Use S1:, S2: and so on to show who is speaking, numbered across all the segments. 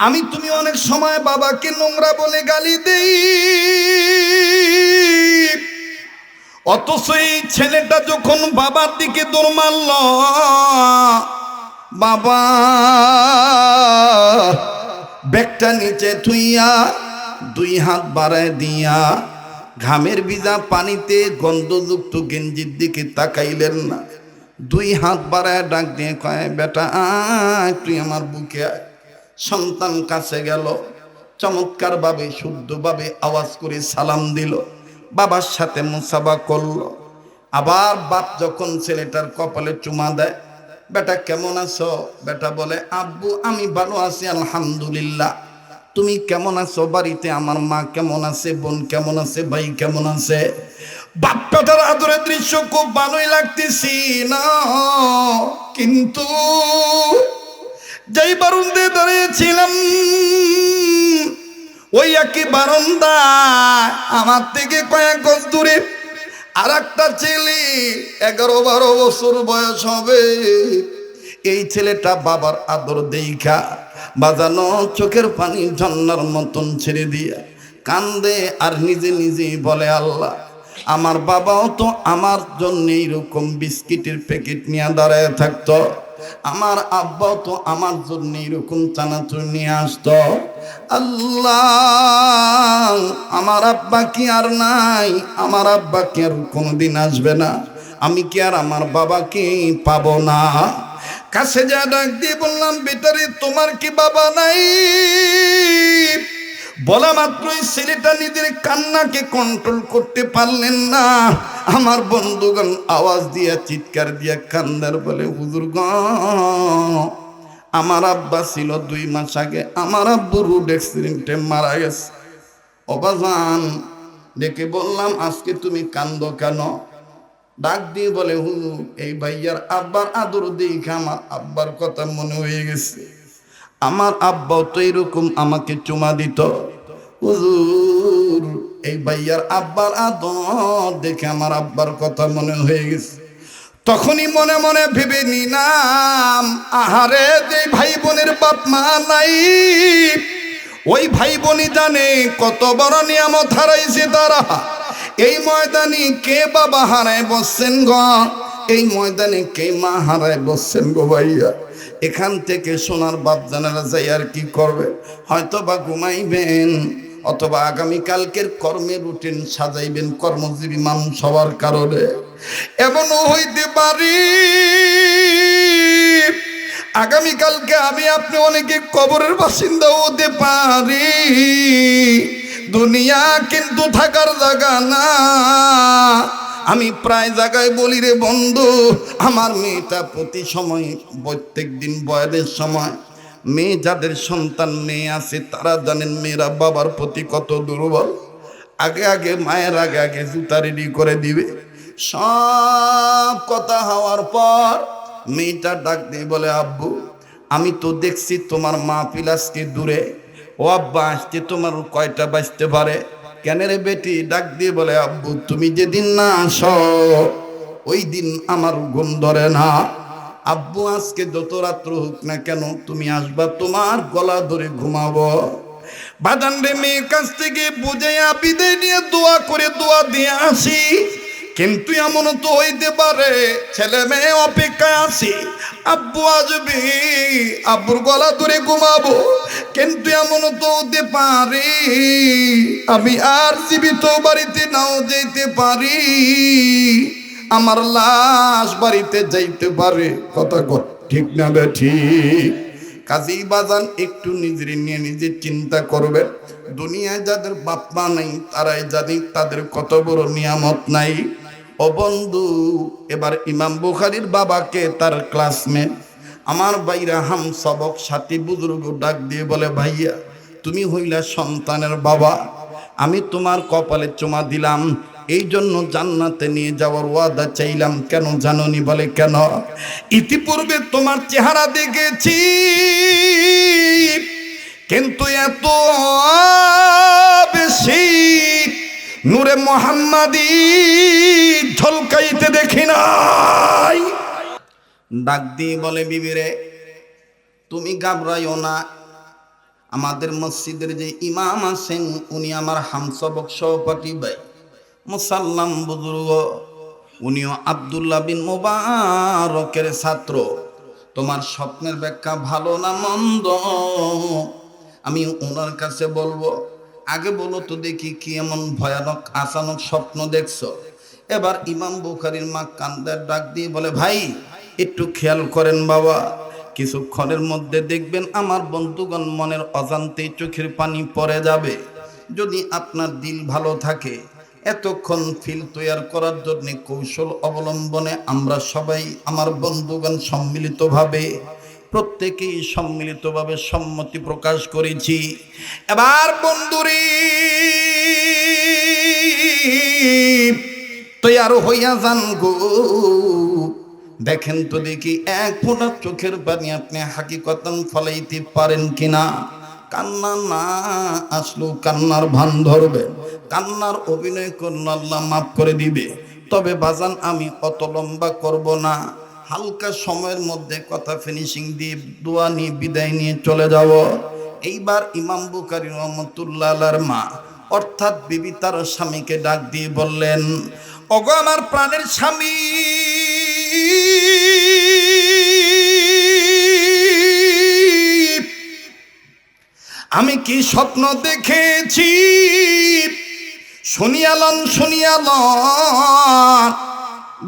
S1: আমি তুমি অনেক সময় বাবাকে নোংরা বলে গালি দেই। অথচ এই ছেলেটা যখন বাবার দিকে দৌড় মারল, বাবা, ব্যাগটা নিচে থুইয়া দুই হাত বাড়ায় দিয়া ঘামের ভিজা পানিতে গন্ধযুক্ত গেঞ্জির দিকে তাকাইলেন না। দুই হাত বাড়ায় ডাক দিয়ে কয়, বেটা, আয়, তুই আমার বুকে আয়। সন্তান কাছে গেল। চমৎকারভাবে, শুদ্ধভাবে আওয়াজ করে সালাম দিল। বাবার সাথে মুসাবা করল। আবার বাপ যখন ছেলেটার কপালে চুমা দেয়, বেটা, কেমন আছো? বেটা বলে, আব্বু, আমি ভালো আছি, আলহামদুলিল্লাহ। তুমি কেমন আছো? বাড়িতে আমার মা কেমন আছে? বোন কেমন আছে? ভাই কেমন আছে? বাপ বেটার আদরের দৃশ্য খুব ভালোই লাগতেছি না, কিন্তু যেই বারুন্দে দাঁড়িয়েছিলাম ওই একই বারান্দা আমার থেকে কয়েক গজ দূরে। আর একটা ছেলে এগারো বারো বছর বয়স হবে। এই ছেলেটা বাবার আদর দেইখা, বাজানো চোখের পানি ঝর্ণার মতন ছেড়ে দিয়া কান্দে আর নিজে নিজেই বলে, আল্লাহ, আমার বাবাও তো আমার জন্য এইরকম বিস্কিটের প্যাকেট নিয়ে দাঁড়ায় থাকতো। আমার আব্বা তো আমার জন্য এরকম চানাচুর নিয়ে আসতো। আল্লাহ, আমার আব্বা কি আর নাই? আমার আব্বা কি আর কোনোদিন আসবে না? আমি কি আর আমার বাবাকে পাবো না? কাছে যা ডাক দিয়ে বললাম বেটারে তোমার কি বাবা নাই? বলা মাত্রই ছেলেটা নিজের কান্নাকে কন্ট্রোল করতে পারলেন না। আমার বন্ধুগণ আওয়াজ দিয়া, চিৎকার দিয়া কান্দার বলে, হুজুর আমার আব্বা ছিল দুই মাস আগে, আমার আব্বু রোড অ্যাক্সিডেন্টে মারা গেছে। অবাজান ডেকে বললাম, আজকে তুমি কান্দ কেন? ডাক দিয়ে বলে, হুজুর, এই ভাইয়ার আব্বার আদর দেখে আমার আব্বার কথা মনে হয়ে গেছে। আমার আব্বাও তো এরকম আমাকে চুমা দিত। হুজুর, এই ভাইয়ার আব্বার আদর দেখে আমার আব্বার কথা মনে হয়ে গেছে। তখনই মনে মনে ভেবে নিলাম, আহারে যে ভাই বোনের বাপ মা নাই। ওই ভাই বোনই জানে কত বড় নিয়ামত হারাইছে তারা। এই ময়দানে কে বাবা হারায় বসছেন গ? এই ময়দানে কে মা হারায় বসছেন গো ভাইয়া? এখান থেকে সোনার বাপ জানারা যাই আর কি করবে? হয়তো বা ঘুমাইবেন, অথবা আগামীকালকের কর্মের রুটিন সাজাইবেন, কর্মজীবী মানুষ হওয়ার কারণে। এমনও হইতে পারি আগামীকালকে আমি আপনি অনেকে কবরের বাসিন্দা হতে পারি। দুনিয়া কিন্তু থাকার জায়গা না। আমি প্রায় জায়গায় বলি রে বন্ধু, আমার মেয়েটা প্রতি সময়, প্রত্যেক দিন বয়দের সময়, মেয়ে যাদের সন্তান মেয়ে আছে, তারা জানেন মেয়েরা বাবার প্রতি কত দুর্বল। আগে আগে মায়ের আগে আগে জুতা রেডি করে দিবে। সব কথা হওয়ার পর মেয়েটা ডাক দিয়ে বলে, আব্বু, আমি তো দেখছি তোমার মা পিলাসকে দূরে। ও আব্বা আসতে তোমার কয়টা বাঁচতে পারে? কেন রে বেটি ডাক দিয়ে বলে, আব্বু, তুমি যেদিন না আসো, ওই দিন আমার ঘুম ধরে না। আব্বু, আজকে যত রাত্র হোক না কেন তুমি আসবা, তোমার গলা ধরে ঘুমাবো। বাদান রে মেয়ের কাছ থেকে বুঝে আপিদের নিয়ে দোয়া করে দোয়া দিয়ে আসি। কিন্তু এমন তো হইতে পারে, ছেলে মেয়ে অপেক্ষায় আছি। আব্বু আসবে, আব্বুর গলা ধরে ঘুমাবো, কিন্তু এমন তো হতে পারে, আমি আর জীবিত বাড়িতে নাও যেতে পারি, আমার লাশ বাড়িতে যাইতে পারে। কথা ঠিক না ঠিক? কাজী বাজান একটু নিজের নিয়ে নিজে চিন্তা করবে দুনিয়ায় যাদের বাপ মা নেই, তারাই জানি তাদের কত বড় নিয়ামত নাই। ও বন্ধু, এবার ইমাম বুখারির বাবাকে তার ক্লাসমেট আমার ভাইরা হাম সবক সাথী বুজুর্গ ডাক দিয়ে বলে, ভাইয়া, তুমি হইলা সন্তানের বাবা। আমি তোমার কপালে চুমা দিলাম। এই জন্য জান্নাতে নিয়ে যাওয়ার ওয়াদা চাইলাম। কেন জাননি বলে, কেন? ইতিপূর্বে তোমার চেহারা দেখেছি। কিন্তু এত বেশি নূরে মোহাম্মদি ঝলকাইতে দেখি নাই। ডাক দিয়ে বলে, বিবিরে, তুমি গাবরাইও না। আমাদের মসজিদের যে ইমাম আছেন, উনি আমার হামসবক সহপাঠী ভাই। মুসাল্লাম বুজুর্গ, উনিও আবদুল্লাহ বিন মোবারকের ছাত্র। তোমার স্বপ্নের ব্যাখ্যা ভালো না মন্দ? আমি ওনার কাছে বলব আগে বলো তো দেখি কি এমন ভয়ানক আচানক স্বপ্ন দেখছ? এবার ইমাম বুখারির মা কান্দার ডাক দিয়ে বলে, ভাই, একটু খেয়াল করেন বাবা। কিছুক্ষণের মধ্যে দেখবেন আমার বন্ধুগণ মনের অজান্তে চোখের পানি পড়ে যাবে। যদি আপনার দিল ভালো থাকে, এতক্ষণ ফিল তৈয়ার করার জন্য কৌশল অবলম্বনে আমরা সবাই আমার বন্ধুগণ সম্মিলিতভাবে প্রত্যেকেই সম্মিলিতভাবে সম্মতি প্রকাশ করেছি। এবার বন্ধুরি, তৈয়ার হইয়া যান গো। দেখেন তো দেখি এক ফোঁটা চোখের পানি আপনি হাকিকতন ফলাইতে পারেন কিনা। কান্না না আসলো, কান্নার ভান ধরবে। কান্নার অভিনয় করল আল্লাহ মাফ করে দিবে। তবে বাজান আমি অত লম্বা করব না। হালকা সময়ের মধ্যে কথা ফিনিশিং দিয়ে দোয়া নিয়ে, বিদায় নিয়ে চলে যাব। এইবার ইমাম বুকারি রহমতুল্লাহ মা, অর্থাৎ বিবি তার স্বামীকে ডাক দিয়ে বললেন, ওগো আমার প্রাণের স্বামী, আমি কি স্বপ্ন দেখেছি? শুনিয়ালন শুনিয়ালন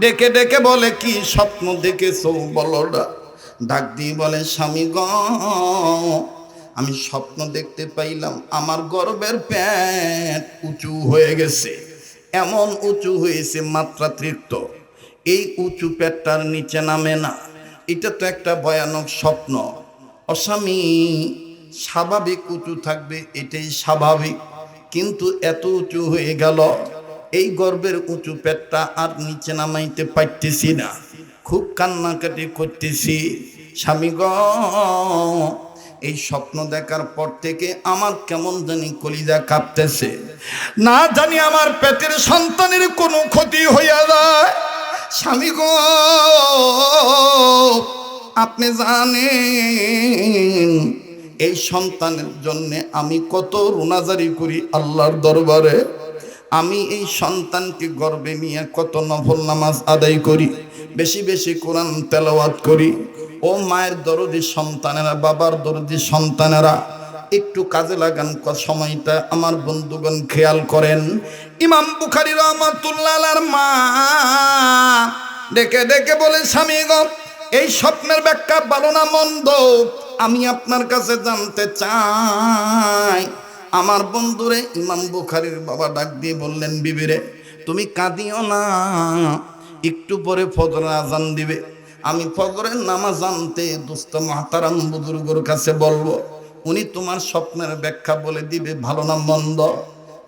S1: ডেকে ডেকে বলে, কি স্বপ্ন দেখেছ? বলরা ডাক দিয়ে বলে, স্বামী গ, আমি স্বপ্ন দেখতে পাইলাম, আমার গর্বের প্যাট উঁচু হয়ে গেছে। এমন উঁচু হয়েছে মাত্রাতিরিক্ত। এই উঁচু প্যাটটার নিচে নামে না। এটা তো একটা ভয়ানক স্বপ্ন। অস্বামী, স্বাভাবিক উঁচু থাকবে, এটাই স্বাভাবিক। কিন্তু এত উঁচু হয়ে গেল। এই গর্বের উঁচু পেটটা আর নিচে নামাইতে পারতেছি না। খুব কান্নাকাটি করতেছি। স্বামী গ, এই স্বপ্ন দেখার পর থেকে আমার কেমন জানি কলিজা কাঁপতেছে। না জানি আমার পেটের সন্তানের কোনো ক্ষতি হইয়া যায়। স্বামী গো, আপনি জানেন, এই সন্তানের জন্যে আমি কত রুনাজারি করি আল্লাহর দরবারে। আমি এই সন্তানকে গর্বে নিয়ে কত নফল নামাজ আদায় করি, বেশি বেশি কোরআন তেলাওয়াত করি। ও মায়ের দরদি সন্তানেরা, বাবার দরদি সন্তানেরা, একটু কাজে লাগান সময়টা, আমার বন্ধুগণ খেয়াল করেন। ইমাম বুখারি রহমতুল্লাহ মা ডেকে ডেকে বলে, স্বামী এই স্বপ্নের ব্যাখ্যা ভালো না মন্দ? আমি আপনার কাছে জানতে চাই। আমার বন্ধুরে ইমাম বুখারির বাবা ডাক দিয়ে বললেন, বিবিরে, তুমি কাঁদিও না, একটু পরে ফজর আজান দিবে। আমি ফজরের নামাজ আনতে দুস্ত মাতারাম বুজুর্গর কাছে বলব, উনি তোমার স্বপ্নের ব্যাখ্যা বলে দিবে, ভালো না মন্দ?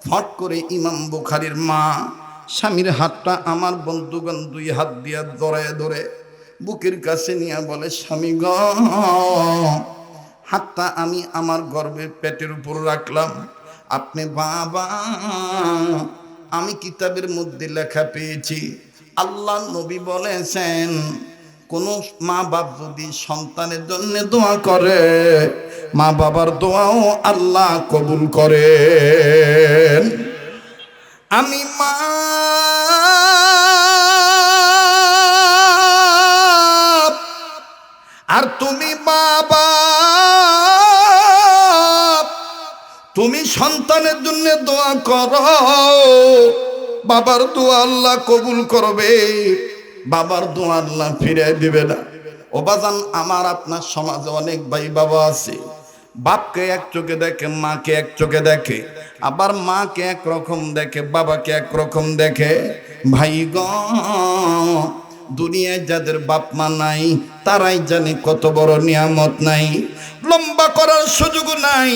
S1: ফট করে ইমাম বুখারির মা, স্বামীর হাতটা আমার বন্ধুগণ দুই হাত দিয়া ধরে ধরে, বুকের কাছে নিয়ে বলে, স্বামী গ হাতটা আমি আমার গর্বের পেটের উপর রাখলাম। আপনি বাবা, আমি কিতাবের মধ্যে লেখা পেয়েছি। আল্লাহ নবী বলেছেন, কোন মা বাপ যদি সন্তানের জন্য দোয়া করে মা বাবার দোয়াও আল্লাহ কবুল করে আমি মা আর তুমি বাবা তুমি সন্তানের জন্য দোয়া করো। বাবার দোয়া আল্লাহ কবুল করবে। বাবার দোয়া আল্লাহ ফিরে দিবে না। ও বাজান, আমার আপনার সমাজে অনেক ভাই বাবা আছে। বাপকে এক চোখে দেখে, মাকে এক চোখে দেখে, আবার মাকে এক রকম দেখে, বাবাকে এক রকম দেখে। ভাই গ, দুনিয়ায় যাদের বাপ মা নাই, তারাই জানে কত বড় নিয়ামত নাই। লম্বা করার সুযোগ নাই।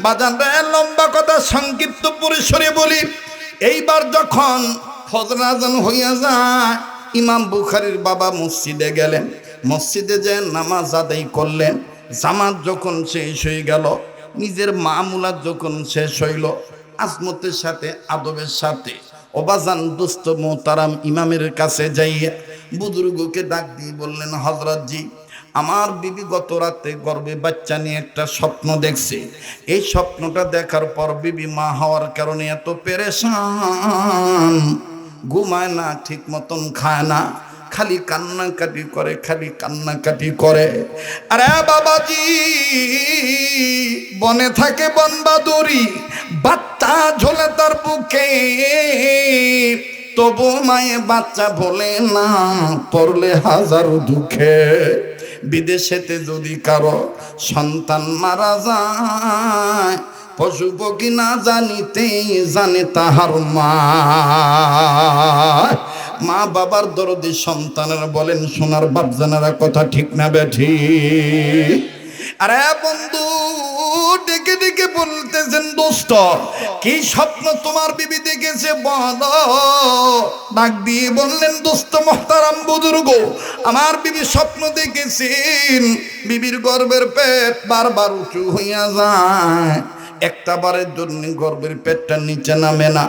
S1: বাজান রে, লম্বা কথা সংক্ষিপ্ত পরিসরে বলি। এইবার যখন ফজর আজান হইয়া যায় ইমাম বুখারির বাবা মসজিদে গেলেন। মসজিদে যে নামাজ আদায় করলেন জামাত যখন শেষ হয়ে গেল নিজের মামুলাত যখন শেষ হইল আজমতের সাথে আদবের সাথে অবাজান দুস্থ মোতারাম ইমামের কাছে যাইয়া বুজুর্গকে ডাক দিয়ে বললেন হজরতজি আমার বিবি গত রাতে গর্বে বাচ্চা নিয়ে একটা স্বপ্ন দেখছে। এই স্বপ্নটা দেখার পর বিবি মা হওয়ার কারণে এত পেরেশান। ঘুমায় না, ঠিক মতন খায় না, খালি কান্নাকাটি করে, খালি কান্নাকাটি করে। আরে বাবাজি, বনে থাকে বনবাদুরি বাচ্চা ঝোলে তার বুকে। তবু মায়ে বাচ্চা বলে না, পড়লে হাজারো দুঃখে। বিদেশেতে যদি কারও সন্তান মারা যায়, পশু পক্ষী না জানিতে জানে তাহার মা। মা বাবার দরদি সন্তানের বলেন, সোনার বাপজানারা কথা ঠিক না বেঠি আরে বন্ধু, ডেকে ডেকে বলতেছেন, দোস্ত, কি স্বপ্ন তোমার বিবি দেখেছে? বলো। ডাক দিয়ে বললেন, দোস্ত মহতারাম বুজুর্গ, আমার বিবি স্বপ্ন দেখেছেন। বিবির গর্বের পেট বারবার উঁচু হইয়া যায়। একটা বারের জন্য গর্বের পেটটা নিচে নামে না।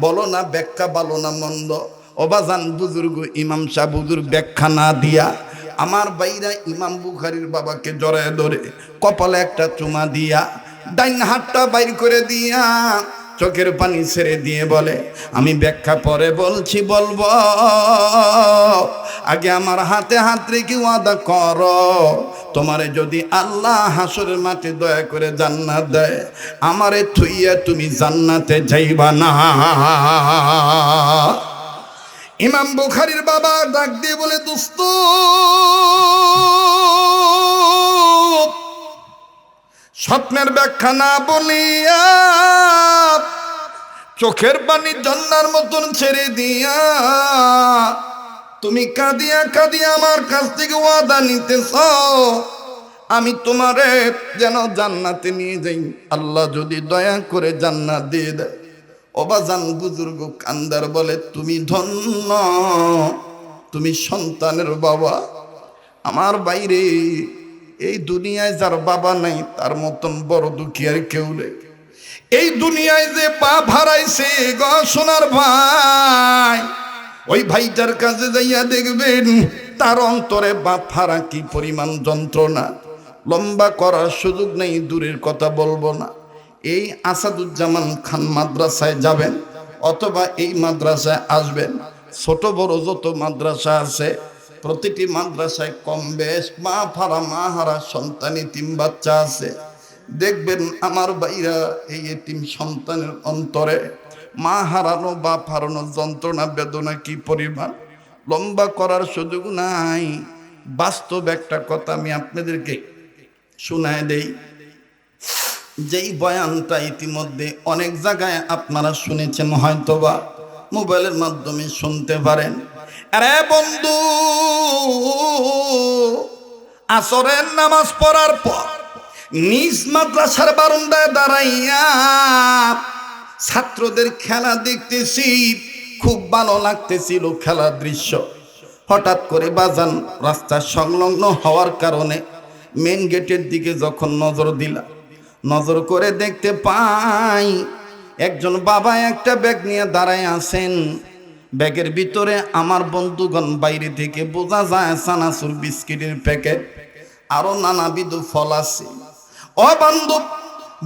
S1: বলো না, ব্যাখ্যা বলো না মন্দ? অবাজান বুজুর্গ, ইমাম শাহ বুজুর্গ ব্যাখ্যা না দিয়া আমার বাইরা ইমাম বুখারির বাবাকে জড়ায় ধরে কপালে একটা চুমা দিয়া ডাইন হাতটা বাইর করে দিয়া চোখের পানি ছেড়ে দিয়ে বলে, আমি ব্যাখ্যা পরে বলছি, বলব, আগে আমার হাতে হাত রেখে ওয়াদা কর। তোমারে যদি আল্লাহ হাসরের মাঠে দয়া করে জান্নাত দেয়, আমারে থুইয়া তুমি জান্নাতে যাইবা না। ইমাম বুখারির বাবা ডাক দিয়ে বলে, দোস্ত, স্বপ্নের ব্যাখ্যা না বলিয়া চোখের পানি জন্নার মতন ছেড়ে দিয়া তুমি কাঁদিয়া কাঁদিয়া আমার কাছ থেকে ওয়াদা নিতেছ। আমি তোমারে যেন জান্নাতে নিয়ে যাই। আল্লাহ যদি দয়া করে জান্নাত দিয়ে দেয়। অবাজান বুজুর্গ কান্দার বলে, তুমি ধন্য, তুমি সন্তানের বাবা। আমার বাইরে এই দুনিয়ায় যার বাবা নাই, তার মতন বড় দুঃখী আর কেউ নেই। এই দুনিয়ায় যে পা ভারাইছে গ সোনার ভাই, ওই ভাইটার কাছে যাইয়া দেখবেন, তার অন্তরে বাপ হারা কি পরিমাণ যন্ত্রণা। লম্বা করার সুযোগ নেই, দূরের কথা বলব না। এই আসাদুজ্জামান খান মাদ্রাসায় যাবেন অথবা এই মাদ্রাসায় আসবেন। ছোট বড় যত মাদ্রাসা আছে, প্রতিটি মাদ্রাসায় কম বেশ মা ফারা, মা হারা, সন্তানি তিন বাচ্চা আছে। দেখবেন আমার বাইরা এই এতিম সন্তানের অন্তরে মা হারানো, বা হারানো যন্ত্রণা, বেদনা কি পরিমাণ? লম্বা করার সুযোগ নাই। বাস্তব একটা কথা আমি আপনাদেরকে শোনায় দেই। যেই বয়ানটা ইতিমধ্যে অনেক জায়গায় আপনারা শুনেছেন, হয়তোবা মোবাইলের মাধ্যমে শুনতে পারেন। আরে বন্ধু, আসরের নামাজ পড়ার পর নিজ মাদ্রাসার বারান্দায় দাঁড়াইয়া ছাত্রদের খেলা দেখতেছি, খুব ভালো লাগতেছিল খেলার দৃশ্য। হঠাৎ করে বাজান রাস্তার সংলগ্ন হওয়ার কারণে মেন গেটের দিকে যখন নজর দিলাম নজর করে দেখতে পাই। একজন বাবা একটা ব্যাগ নিয়ে দাঁড়ায় আছেন। ব্যাগের ভিতরে আমার বন্ধুগণ বাইরে থেকে বোঝা যায় সানাসুর বিস্কিটের প্যাকেট আরও নানাবিধ ফল আছে। ও বান্ধব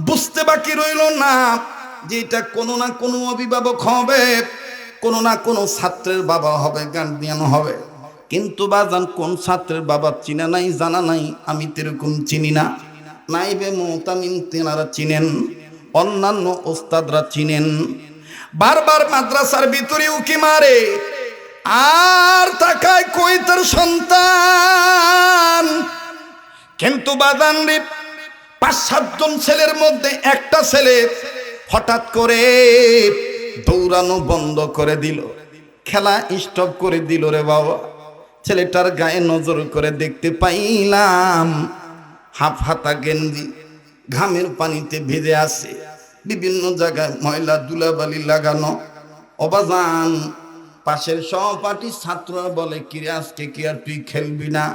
S1: বুঝতে বাকি রইল না যে এটা কোনো না কোনো অভিভাবক হবে, কোনো না কোনো ছাত্রের বাবা হবে গার্ডিয়ান হবে। কিন্তু বাজান কোন ছাত্রের বাবা চিনা নাই, জানা নাই, আমি তেরকম চিনি না। নাইবে মোতামিন তেনারা চিনেন, অন্যান্য ওস্তাদরা চিনেন। বারবার মাদ্রাসার ভিতরে উকি মারে, আর তাকায় কই তার সন্তান। কিন্তু বাদান রে, পাঁচ, সাতজন ছেলের মধ্যে একটা ছেলে হঠাৎ করে দৌড়ানো বন্ধ করে দিল। খেলা স্টপ করে দিল রে বাবা। ছেলেটার গায়ে নজর করে দেখতে পাইলাম। হাফ হাতা গেঞ্জি ঘামের পানিতে ভেজে আসে বিভিন্ন জায়গায় ময়লা দুলাবালি লাগানো, অবাজান। পাশের সহপাঠী ছাত্ররা বলে, কিরে, আজকে কি আর তুই খেলবি না?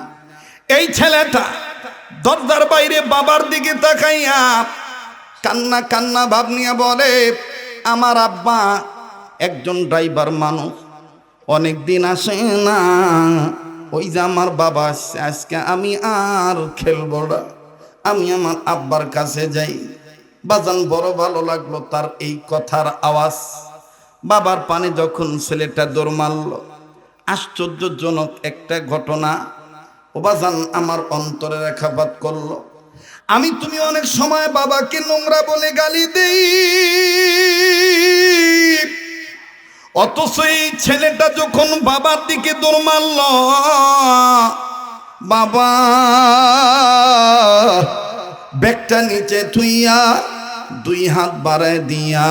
S1: এই ছেলেটা দরজার বাইরে বাবার দিকে তাকাইয়া কান্না কান্না ভাব নিয়ে বলে, আমার আব্বা একজন ড্রাইভার মানুষ, অনেক দিন আসে না ওই যে আমার বাবা আজকে আমি আর খেলব না। আমি আমার আব্বার কাছে যাই। বাজান বড় ভালো লাগল তার এই কথার আওয়াজ। বাবার পানে যখন ছেলেটা দৌড় মারল, আশ্চর্যজনক একটা ঘটনা। ও বাজান আমার অন্তরে রেখাপাত করল, আমি তুমি অনেক সময় বাবাকে নোংরা বলে গালি দেই। অথচ এই ছেলেটা যখন বাবার দিকে দৌড় মারল, বাবা, ব্যাগটা নিচে থুইয়া দুই হাত বাড়ায় দিয়া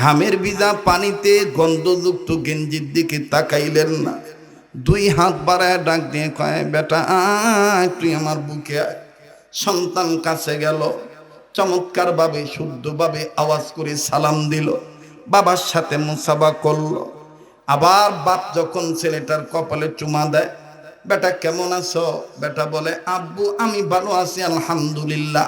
S1: ঘামের ভিজা পানিতে গন্ধযুক্ত গেঞ্জির দিকে তাকাইলেন না। দুই হাত বাড়ায় ডাক দিয়ে কয়, বেটা, আয়, তুই আমার বুকে সন্তান কাছে গেল, চমৎকারভাবে, শুদ্ধভাবে আওয়াজ করে সালাম দিল। বাবার সাথে মুসাবা করল। আবার বাপ যখন ছেলেটার কপালে চুমা দেয়, বেটা, কেমন আছো? বেটা বলে, আব্বু, আমি ভালো আছি, আলহামদুলিল্লাহ।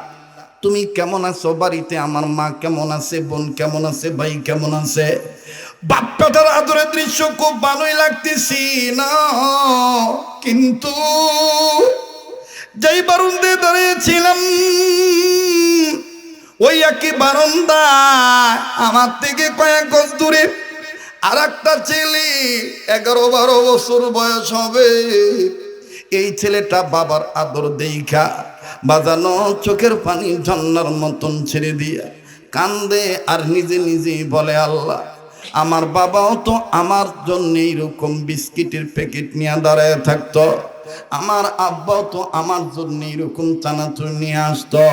S1: তুমি কেমন আছো? বাড়িতে আমার মা কেমন আছে? বোন কেমন আছে? ভাই কেমন আছে? বাপ বেটার আদরের দৃশ্য খুব ভালোই লাগতেছি, না? কিন্তু যেই বারুন্দে দাঁড়িয়েছিলাম ওই একই বারন্দা আমার থেকে কয়েক গজ দূরে। আর একটা ছেলে এগারো বারো বছর বয়স হবে। এই ছেলেটা বাবার আদর দেইখা, বাজানো চোখের পানি ঝর্ণার মতন ছেড়ে দিয়া কান্দে আর নিজে নিজেই বলে, আল্লাহ, আমার বাবাও তো আমার জন্য এইরকম বিস্কিটের প্যাকেট নিয়ে দাঁড়ায় থাকতো। আমার আব্বা তো আমার জন্য এরকম চানাচুর নিয়ে আসতো।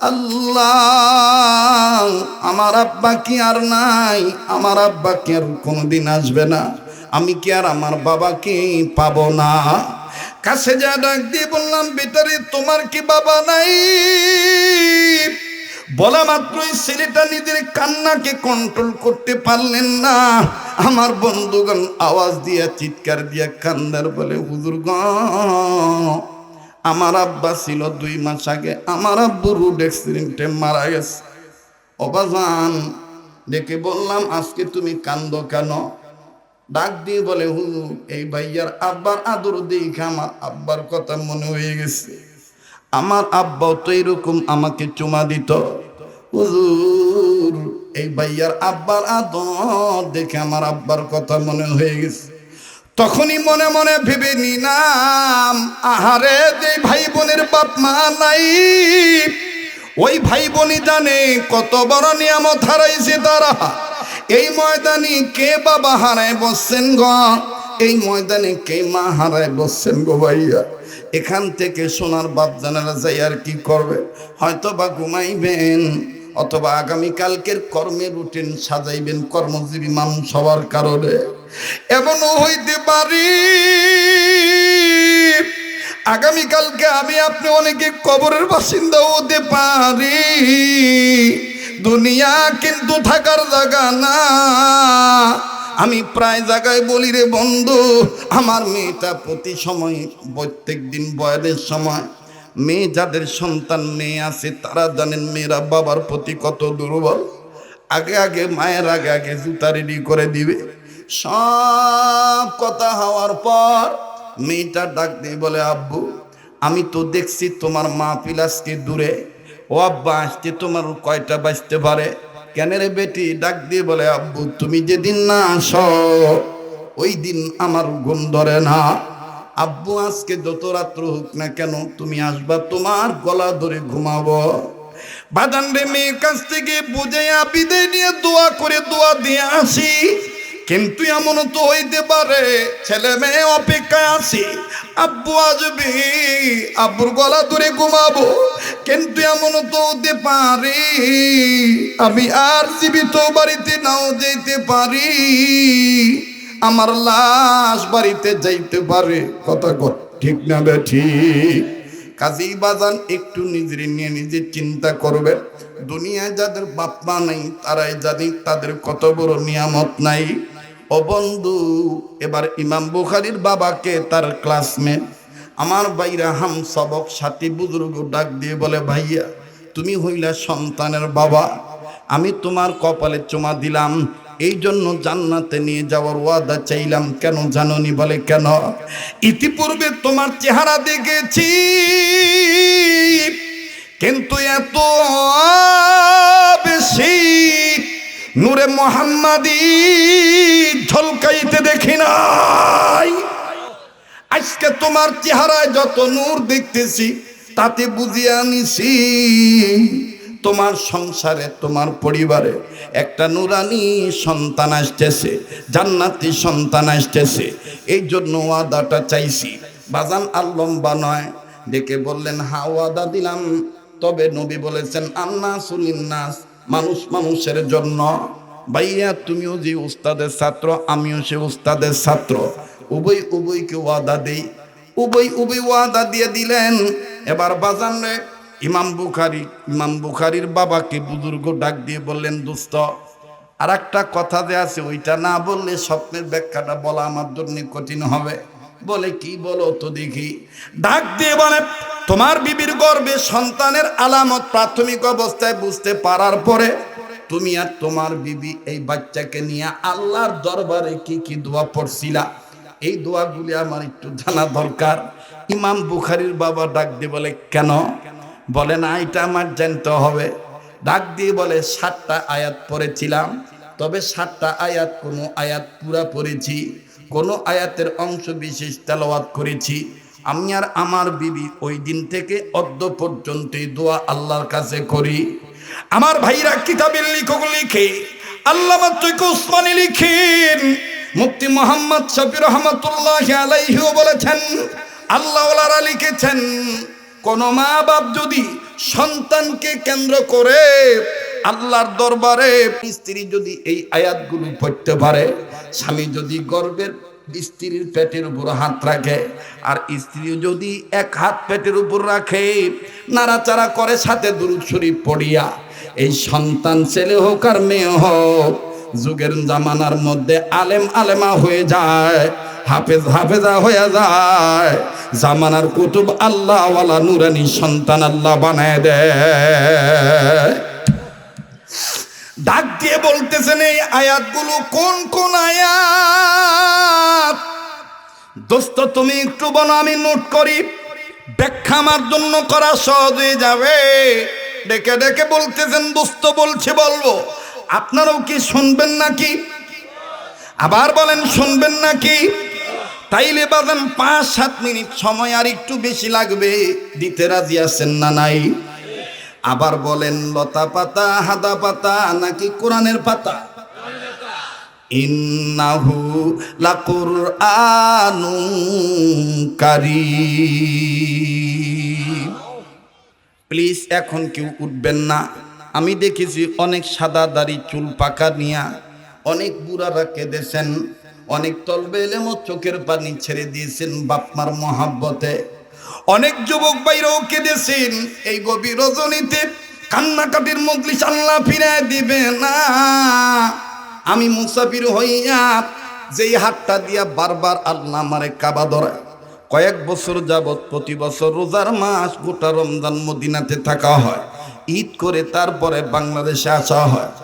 S1: আল্লাহ, আমার আব্বা কি আর নাই? আমার আব্বা কি আর কোনোদিন আসবে না? আমি কি আর আমার বাবাকে পাবো না? কাছে যা ডাক দিয়ে বললাম বেটারে তোমার কি বাবা নাই? বলা মাত্রই ছেলেটা নিজের কান্নাকে কন্ট্রোল করতে পারলেন না। আমার বন্ধুগণ আওয়াজ দিয়া, চিৎকার দিয়া কান্দার বলে, হুজুর গ, আমার আব্বা ছিল দুই মাস আগে, আমার আব্বু রুড অ্যাক্সিডেন্টে মারা গেছে। অবাজান ডেকে বললাম, আজকে তুমি কান্দ কেন? ডাক দিয়ে বলে, হুজুর, এই ভাইয়ার আব্বার আদর দেখে আমার আব্বার কথা মনে হয়ে গেছে। আমার আব্বাও তো এরকম আমাকে চুমা দিত। হুজুর এই ভাইয়ার আব্বার আদর দেখে আমার আব্বার কথা মনে হয়ে গেছে। তখনই মনে মনে ভেবে নিলাম, আহারে যে ভাই বোনের বাপ মা নাই। ওই ভাই বোনই জানে কত বড় নিয়ামত হারাইছে তারা। এই ময়দানে কে বাবা হারায় বসছেন গ? এই ময়দানে কে মা হারায় বসছেন গো ভাইয়া? এখান থেকে সোনার বাপ জানারা যাই আর কি করবে? হয়তো বা ঘুমাইবেন। অথবা আগামীকালকের কর্মের রুটিন সাজাইবেন কর্মজীবী মানুষ হওয়ার কারণে। এমনও হইতে পারি। আগামীকালকে আমি আপনি অনেকে কবরের বাসিন্দা হতে পারি। দুনিয়া কিন্তু থাকার জায়গা না। আমি প্রায় জায়গায় বলি রে বন্ধু, আমার মেয়েটা প্রতি সময় প্রত্যেক দিন বয়সের সময় মেয়ে যাদের সন্তান মেয়ে আছে, তারা জানেন মেয়েরা বাবার প্রতি কত দুর্বল। আগে আগে মায়ের আগে আগে জুতা রেডি করে দিবে। সব কথা হওয়ার পর মেয়েটা ডাক দিয়ে বলে, আব্বু, আমি তো দেখছি তোমার মা পিলাসকে দূরে। ও আব্বা আসতে তোমার কয়টা বাঁচতে পারে? কেন রে বেটি? ডাক দিয়ে বলে, আব্বু, তুমি যেদিন না আস, ওই দিন আমার ঘুম ধরে না। আব্বু, আজকে যত রাত্র হোক না কেন তুমি আসবা, তোমার গলা ধরে ঘুমাবো। বাদান রে মেয়ের কাছ থেকে বুঝে বিদায় নিয়ে দোয়া করে দোয়া দিয়ে আসি। কিন্তু এমন তো হইতে পারে, ছেলে মেয়ে অপেক্ষায় আছি। আব্বু আসবে, আব্বুর গলা ধরে ঘুমাবো। কিন্তু এমন তো হতে পারে, আমি আর জীবিত বাড়িতে নাও যেতে পারি। আমার লাশ বাড়িতে যাইতে পারে। কথা কর ঠিক না বে, ঠিক। কাজী বাজান একটু নিজের নিয়ে নিজে চিন্তা করবে দুনিয়ায় যাদের বাপ মা নেই, তারাই জানি তাদের কত বড় নিয়ামত নাই। ও বন্ধু, এবার ইমাম বুখারির বাবাকে তার ক্লাসমেট আমার বাইরা হাম সবক সাথী বুজুর্গ ডাক দিয়ে বলে, ভাইয়া, তুমি হইলা সন্তানের বাবা। আমি তোমার কপালে চুমা দিলাম। এই জন্য জান্নাতে নিয়ে যাওয়ার ওয়াদা চাইলাম। কেন জাননি বলে কেন? ইতিপূর্বে তোমার চেহারা দেখেছি। কিন্তু এত বেশি নূরে মোহাম্মদী ঝলকাইতে দেখি নাই। আজকে তোমার চেহারায় যত নূর দেখতেছি, তাতে বুঝিয়ে আনিছি। তোমার সংসারে, তোমার পরিবারে একটা নুরানি সন্তান আসতেছে, জান্নাতি সন্তান আসতেছে। এই জন্য ওয়াদাটা চাইছি। বাজান আর লম্বা নয়। ডেকে বললেন, হা, ওয়াদা দিলাম। তবে নবী বলেছেন আন্না সুলিন্নাস মানুষ মানুষের জন্য। ভাইয়া, তুমিও যে উস্তাদের ছাত্র, আমিও সে উস্তাদের ছাত্র। উভয়, উভয়কে ওয়াদা দেই। উভয় উভয় ওয়াদা দিয়ে দিলেন। এবার বাজান ইমাম বুখারি, ইমাম বুখারির বাবাকে বুজুর্গ ডাক দিয়ে বললেন, দুস্ত আর একটা কথা যে আছে, ওইটা না বললে স্বপ্নের ব্যাখ্যাটা বলা আমার জন্য কঠিন হবে। বলে, কি বলো তো দেখি? ডাক দিয়ে বলে, তোমার বিবির গর্বে সন্তানের আলামত প্রাথমিক অবস্থায় বুঝতে পারার পরে তুমি আর তোমার বিবি এই বাচ্চাকে নিয়ে আল্লাহর দরবারে কি কি দোয়া পড়ছিলা? এই দোয়াগুলি আমার একটু জানা দরকার। ইমাম বুখারির বাবা ডাক দিয়ে বলে, কেন? বলে, না, এটা আমার জানতে হবে। ডাক দিয়ে বলে, সাতটা আয়াত পড়েছিলাম, তবে সাতটা আয়াত কোনো আয়াত পুরা পড়েছি, কোনো আয়াতের অংশ বিশেষ তেলাওয়াত করেছি। আমি আর আমার বিবি ওই দিন থেকে অদ্য পর্যন্ত দোয়া আল্লাহর কাছে করি। আমার ভাইরা কিতাবের লেখক লিখে, আল্লামা তৈক উসমানী লিখেন, মুফতি মোহাম্মদ শফির রহমতুল্লাহ আলাইহিও বলেছেন, আল্লাহওয়ালারা লিখেছেন কোন মা বাপ যদি সন্তানকে কেন্দ্র করে আল্লাহর দরবারে স্ত্রী যদি এই আয়াতগুলো পড়তে পারে, স্বামী যদি গর্বের স্ত্রীর পেটের উপর হাত রাখে, আর স্ত্রী যদি এক হাত পেটের উপর রাখে, নাড়াচাড়া করে সাথে দুরুদ শরীফ পড়িয়া, এই সন্তান ছেলে হোক আর মেয়ে হোক, যুগের জামানার মধ্যে আলেম আলেমা হয়ে যায়। হাফেজ, হাফেজা হয়ে যায়। জামানার কুতুব আল্লাহ আল্লাহওয়ালা নুরানি সন্তান আল্লাহ বানায় দেয়। ডাক দিয়ে বলতেছেন, এই আয়াতগুলো কোন কোন আয়াত? দোস্ত, তুমি একটু বলো, আমি নোট করি। ব্যাখ্যা আমার জন্য করা সহজ হয়ে যাবে। ডেকে ডেকে বলতেছেন, দোস্ত, বলছে, বলব। আপনারাও কি শুনবেন নাকি? আবার বলেন, শুনবেন নাকি? তাইলে বাজান পাঁচ, সাত মিনিট সময় আর একটু বেশি লাগবে। দিতে রাজি আছেন না নাই? আবার বলেন, লতা পাতা, হাদা পাতা, নাকি কোরআনের পাতা? ইন্নাহু লাকুর আনু প্লিজ, এখন কেউ উঠবেন না। আমি দেখেছি অনেক সাদা দাড়ি চুল পাকা নিয়া অনেক বুড়ারা কেঁদেছেন। অনেক তলবে এলেমো চোখের পানি ছেড়ে দিয়েছেন বাপমার মহাব্বতে। অনেক যুবক বাইরেও কেঁদেছেন। এই গভীর রজনীতে কান্নাকাটির মজলিস আল্লাহ ফিরায় দিবে না। আমি মুসাফির হইয়া যেই হাতটা দিয়া বারবার আল্লাহ আমারে কাবা ধরে কয়েক বছর যাবৎ প্রতি বছর রোজার মাস গোটা রমজান মদিনাতে থাকা হয়। ঈদ করে তারপরে বাংলাদেশে আসা হয়।